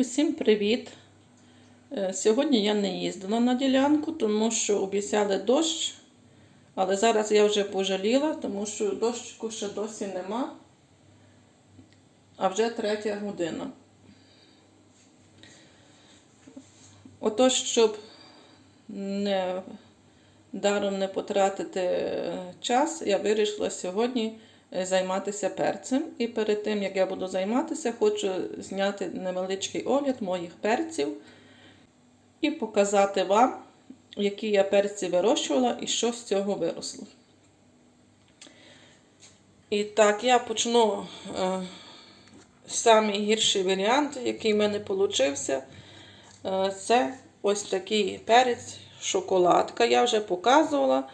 Усім привіт! Е, Сьогодні я не їздила на ділянку, тому що обіцяли дощ, але зараз я вже пожаліла, тому що дощку ще досі нема, а вже третя година. Отож, щоб не, даром не потратити е, час, я вирішила сьогодні займатися перцем. І перед тим, як я буду займатися, хочу зняти невеличкий огляд моїх перців і показати вам, які я перці вирощувала і що з цього виросло. І так, я почну е, самий гірший варіант, який в мене вийшов. Е, це ось такий перець, шоколадка. Я вже показувала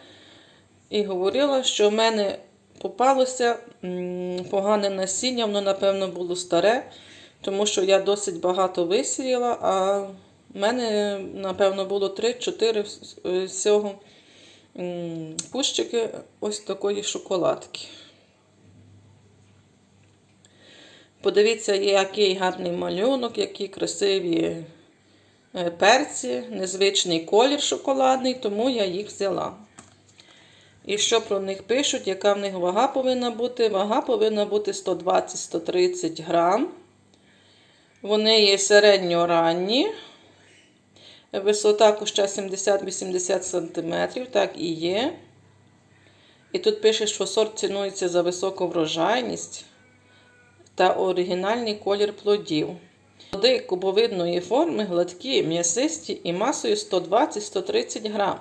і говорила, що в мене попалося погане насіння, воно, напевно, було старе, тому що я досить багато висіяла, а в мене, напевно, було 3-4 всього кущики ось такої шоколадки. Подивіться, який гарний малюнок, які красиві е, перці, незвичний колір шоколадний, тому я їх взяла. І що про них пишуть, яка в них вага повинна бути? Вага повинна бути 120-130 грам. Вони є середньоранні. Висота куща 70-80 см, так і є. І тут пише, що сорт цінується за високу врожайність та оригінальний колір плодів. Плоди кубовидної форми гладкі, м'ясисті і масою 120-130 грам.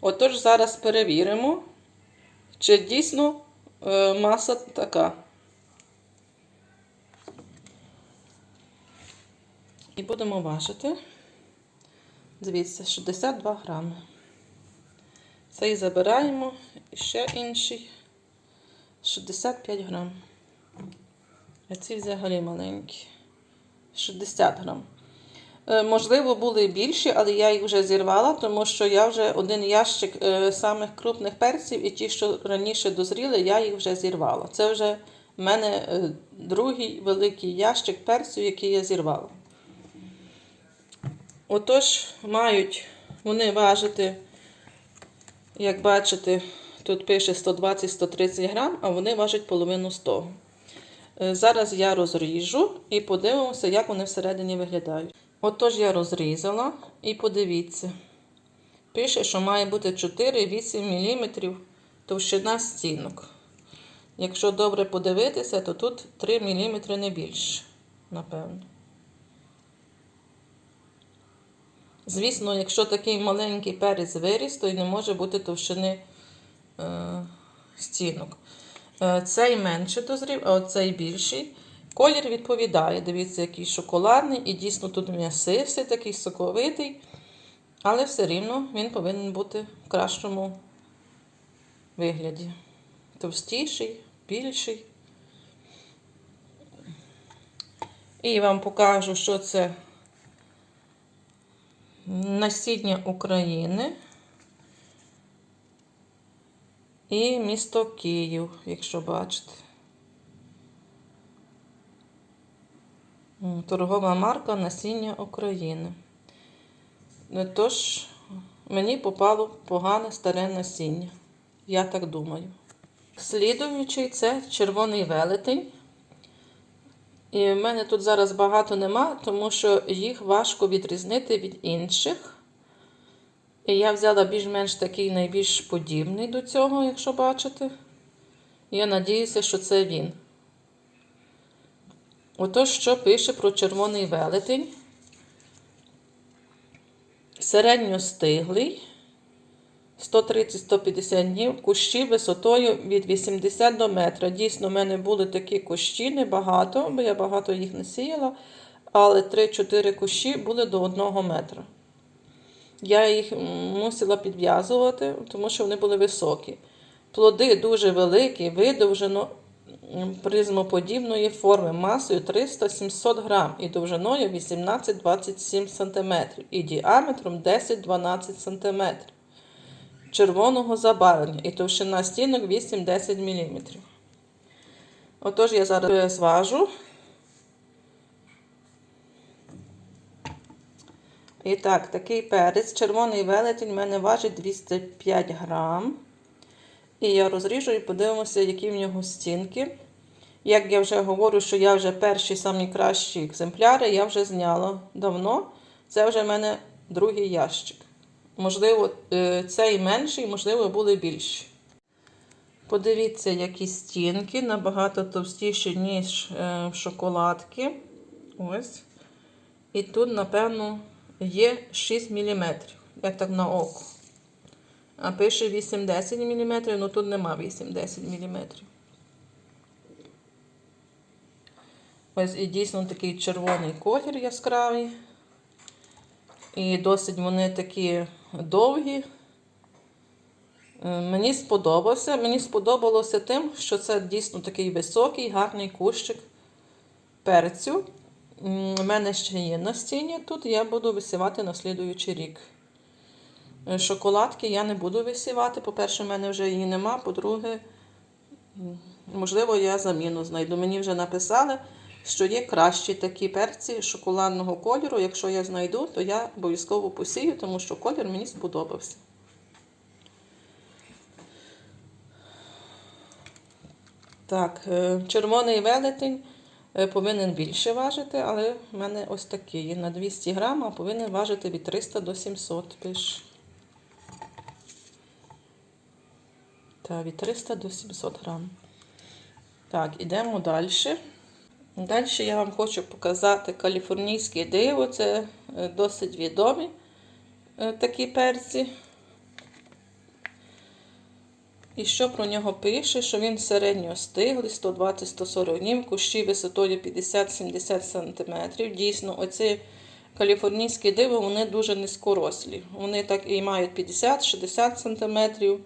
Отож, зараз перевіримо, чи дійсно е, маса така. І будемо важити. Дивіться, 62 грами. Цей забираємо і ще інший 65 грам. А ці взагалі маленькі. 60 грам. Е, Можливо, були більші, але я їх вже зірвала, тому що я вже один ящик е, самих крупних перців і ті, що раніше дозріли, я їх вже зірвала. Це вже в мене е, другий великий ящик перців, який я зірвала. Отож, мають вони важити, як бачите, тут пише 120-130 грам, а вони важать половину 100. Е, Зараз я розріжу і подивимося, як вони всередині виглядають. Отож, я розрізала і подивіться. Пише, що має бути 4-8 мм товщина стінок. Якщо добре подивитися, то тут 3 мм не більше, напевно. Звісно, якщо такий маленький перець виріс, то й не може бути товщини е, стінок. Е, цей менше дозрів, а цей більший. Колір відповідає. Дивіться, який шоколадний, і дійсно тут м'ясистий, такий соковитий, але все рівно він повинен бути в кращому вигляді. Товстіший, більший. І вам покажу, що це насіння України і місто Київ, якщо бачите. Торгова марка насіння України. Тож, мені попало погане старе насіння. Я так думаю. Слідуючий це червоний велетень. І в мене тут зараз багато нема, тому що їх важко відрізнити від інших. І я взяла більш-менш такий найбільш подібний до цього, якщо бачите. Я надіюся, що це він. Отож, що пише про червоний велетень. Середньостиглий. 130-150 днів, кущі висотою від 80 до метра. Дійсно, в мене були такі кущі, небагато, бо я багато їх не сіяла, але 3-4 кущі були до 1 метра. Я їх мусила підв'язувати, тому що вони були високі. Плоди дуже великі, видовжено призмоподібної форми, масою 300-700 грам і довжиною 18-27 см і діаметром 10-12 см червоного забарвлення і товщина стінок 8-10 мм. Отож, я зараз зважу І так, такий перець, червоний велетень, в мене важить 205 грам. І я розріжу і подивимося, які в нього стінки. Як я вже говорю, що я вже перші самі кращі екземпляри, я вже зняла давно. Це вже в мене другий ящик. Можливо, е, цей менший, можливо, були більші. Подивіться, які стінки набагато товстіші, ніж е, шоколадки. Ось. І тут, напевно, є 6 мм, як так на око. А пише 8-10 мм, ну тут нема 8-10 мм. Ось і дійсно такий червоний колір яскравий. І досить вони такі довгі. Е, Мені сподобався. Мені сподобалося тим, що це дійсно такий високий, гарний кущик перцю. У мене ще є настіння тут, я буду висівати на слідуючий рік. Е, Шоколадки я не буду висівати. По-перше, в мене вже її нема. По-друге, можливо, я заміну знайду. Мені вже написали, що є кращі такі перці шоколадного кольору. Якщо я знайду, то я обов'язково посію, тому що колір мені сподобався. Так, е, червоний велетень е, повинен більше важити, але в мене ось такий. На 200 грам, а повинен важити від 300 до 700 пише. Так, від 300 до 700 грам. Так, ідемо далі. Далі я вам хочу показати каліфорнійське диво. Це е, досить відомі е, такі перці. І що про нього пише, що він середньостиглий, 120-140 днів, кущі висотою 50-70 см. Дійсно, оці каліфорнійські диво, вони дуже низькорослі. Вони так і мають 50-60 см.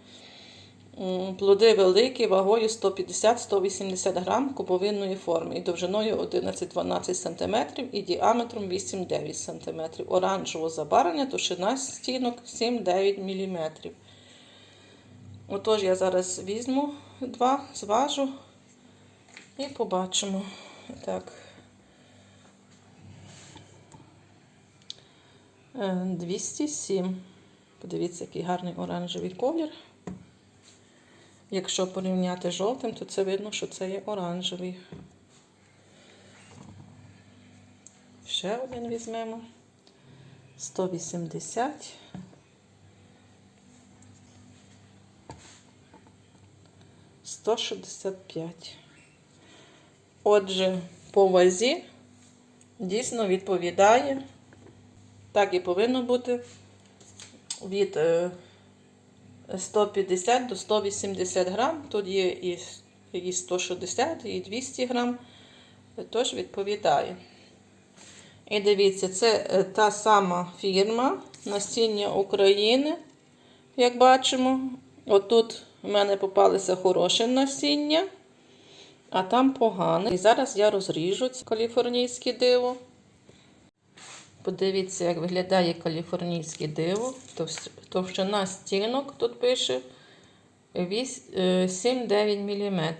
Плоди великі, вагою 150-180 грам куповинної форми і довжиною 11-12 см і діаметром 8-9 см. Оранжево забарвлення, товщина стінок 7-9 мм. Отож, я зараз візьму два, зважу і побачимо. Так. Е, 207. Подивіться, який гарний оранжевий колір. Якщо порівняти жовтим, то це видно, що це є оранжевий. Ще один візьмемо. 180. 165. Отже, по вазі дійсно відповідає. Так і повинно бути від е, 150 до 180 грам. Тут є і, і 160, і 200 грам. Тож відповідає. І дивіться, це е, та сама фірма Насіння України. Як бачимо, отут у мене попалися хороше насіння, а там погане. І зараз я розріжу це каліфорнійське диво. Подивіться, як виглядає каліфорнійське диво. Товщ- Товщина стінок тут пише 7-9 мм.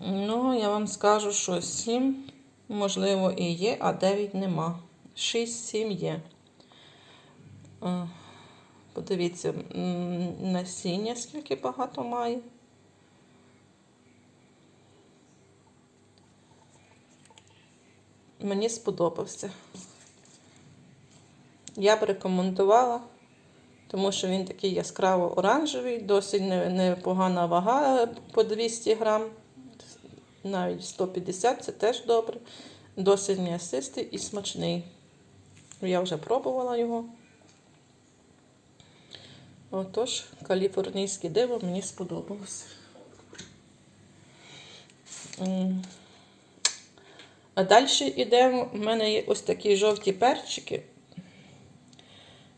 Ну, я вам скажу, що 7, можливо, і є, а 9 нема. 6-7 є. Е, Подивіться, насіння, скільки багато має. Мені сподобався. Я б рекомендувала, тому що він такий яскраво оранжевий, досить непогана вага по 200 грам, навіть 150 це теж добре. Досить м'ясистий і смачний. Я вже пробувала його. Отож, каліфорнійське диво мені сподобалося. А далі йдемо. У мене є ось такі жовті перчики.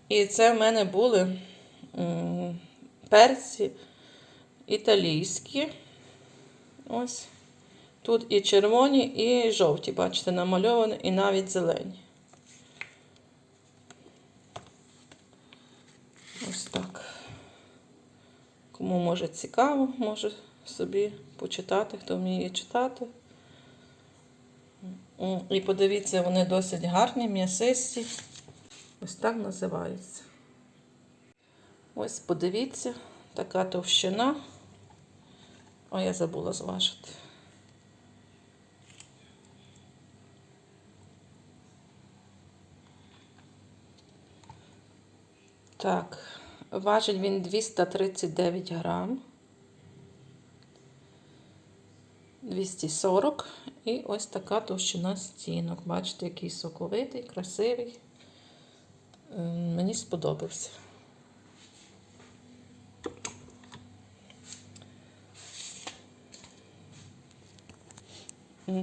І це в мене були перці італійські. Ось. Тут і червоні, і жовті, бачите, намальовані, і навіть зелені. Ось так. Кому може цікаво, може собі почитати, хто вміє читати. І подивіться, вони досить гарні, м'ясисті. Ось так називаються. Ось подивіться, така товщина. О, я забула зважити. Так, важить він 239 грам. 240 і ось така товщина стінок. Бачите, який соковитий, красивий. Е, Мені сподобався.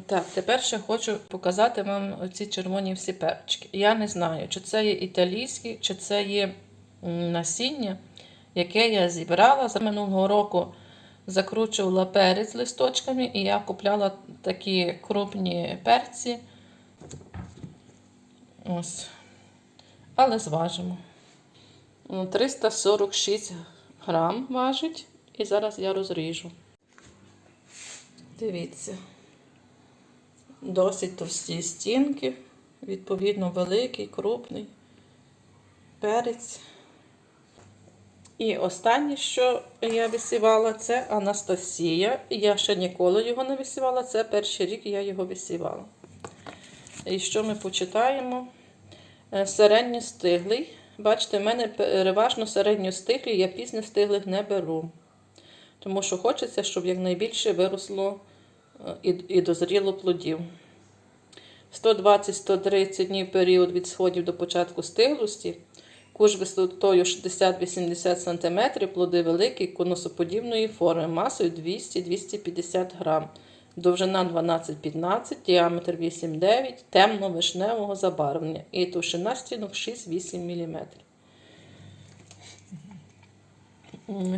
Так, тепер ще хочу показати вам ці червоні всі перчики. Я не знаю, чи це є італійські, чи це є насіння, яке я зібрала за минулого року. Закручувала перець листочками, і я купляла такі крупні перці. Ось. Але зважимо. Ну, 346 грам важить. І зараз я розріжу. Дивіться. Досить товсті стінки, відповідно, великий, крупний перець. І останнє, що я висівала, це Анастасія. Я ще ніколи його не висівала, це перший рік я його висівала. І що ми почитаємо? Е, Середньостиглий. Бачите, в мене переважно середньостиглі, я пізньостиглих не беру. Тому що хочеться, щоб якнайбільше виросло е, і, і дозріло плодів. 120-130 днів період від сходів до початку стиглості. Куш висотою 60-80 см, плоди великі, конусоподібної форми, масою 200-250 г. Довжина 12-15, діаметр 8-9, темно-вишневого забарвлення і товщина стінок 6-8 мм.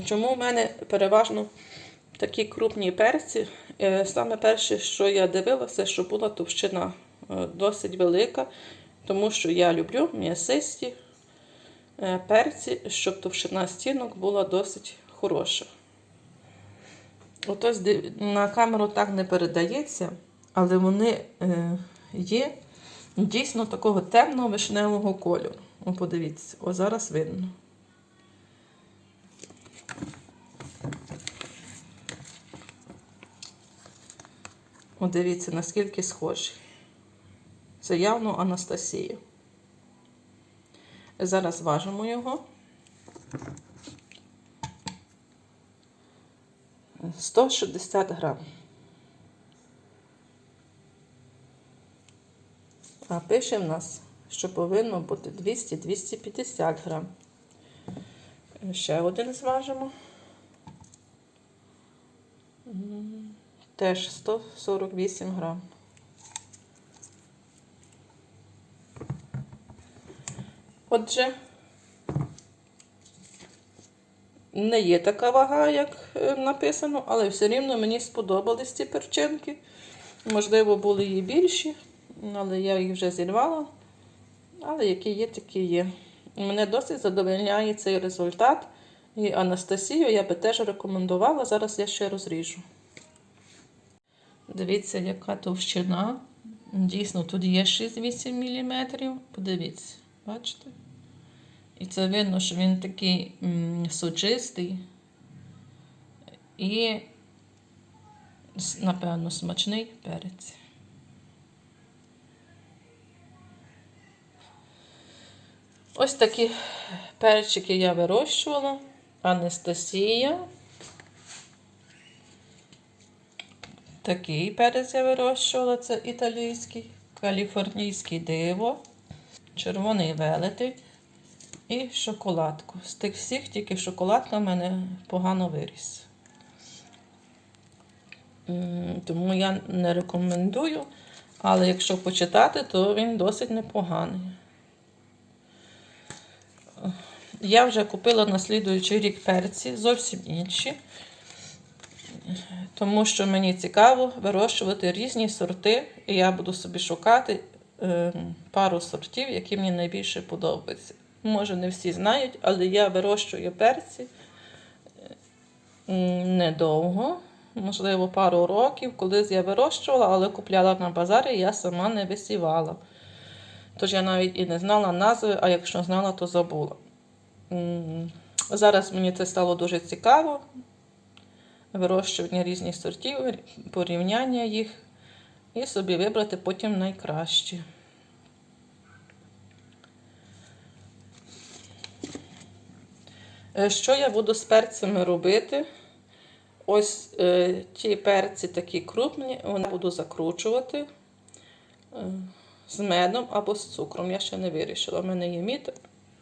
Чому в мене переважно такі крупні перці? Е, Саме перше, що я дивилася, що була товщина е, досить велика, тому що я люблю м'ясисті перці, щоб товщина стінок була досить хороша. Ото на камеру так не передається, але вони е, є дійсно такого темного вишневого кольору. О, подивіться, о, зараз видно. О, дивіться, наскільки схожі. Це явно Анастасія. Зараз важимо його. 160 грам. А пише в нас, що повинно бути 200-250 грам. Ще один зважимо. Теж 148 грам. Отже, не є така вага, як е, написано, але все рівно мені сподобались ці перчинки. Можливо, були і більші, але я їх вже зірвала. Але які є, такі є. Мене досить задовольняє цей результат. І Анастасію я би теж рекомендувала. Зараз я ще розріжу. Дивіться, яка товщина. Дійсно, тут є 6-8 мм. Подивіться, бачите? І це видно, що він такий сочистий і, напевно, смачний перець. Ось такі перчики я вирощувала. Анастасія. Такий перець я вирощувала, це італійський, каліфорнійський диво, червоний велетень і шоколадку. З тих всіх тільки шоколадка в мене погано виріс. Тому я не рекомендую, але якщо почитати, то він досить непоганий. Я вже купила на слідуючий рік перці, зовсім інші. Тому що мені цікаво вирощувати різні сорти, і я буду собі шукати е, пару сортів, які мені найбільше подобаються. Може, не всі знають, але я вирощую перці недовго, можливо, пару років, колись я вирощувала, але купляла на базарі, я сама не висівала. Тож я навіть і не знала назви, а якщо знала, то забула. Зараз мені це стало дуже цікаво. Вирощування різних сортів, порівняння їх і собі вибрати потім найкращі. Що я буду з перцями робити? Ось е, ті перці такі крупні, вони буду закручувати е, з медом або з цукром. Я ще не вирішила. У мене є мід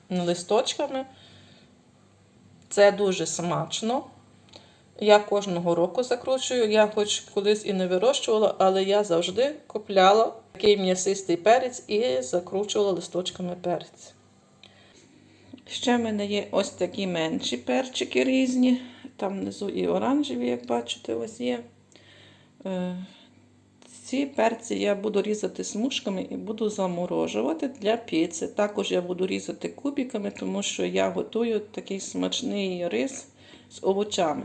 листочками. Це дуже смачно. Я кожного року закручую. Я хоч колись і не вирощувала, але я завжди купляла такий м'ясистий перець і закручувала листочками перець. Ще в мене є ось такі менші перчики різні. Там внизу і оранжеві, як бачите, ось є. Е, Ці перці я буду різати смужками і буду заморожувати для піци. Також я буду різати кубиками, тому що я готую такий смачний рис з овочами.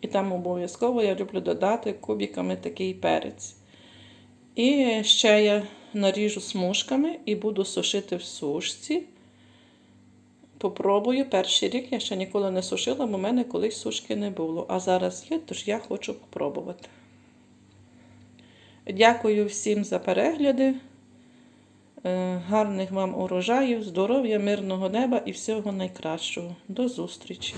І там обов'язково я люблю додати кубиками такий перець. І ще я наріжу смужками і буду сушити в сушці. Попробую перший рік я ще ніколи не сушила, бо в мене колись сушки не було. А зараз є, тож я хочу попробувати. Дякую всім за перегляди. Е, Гарних вам урожаїв, здоров'я, мирного неба і всього найкращого. До зустрічі!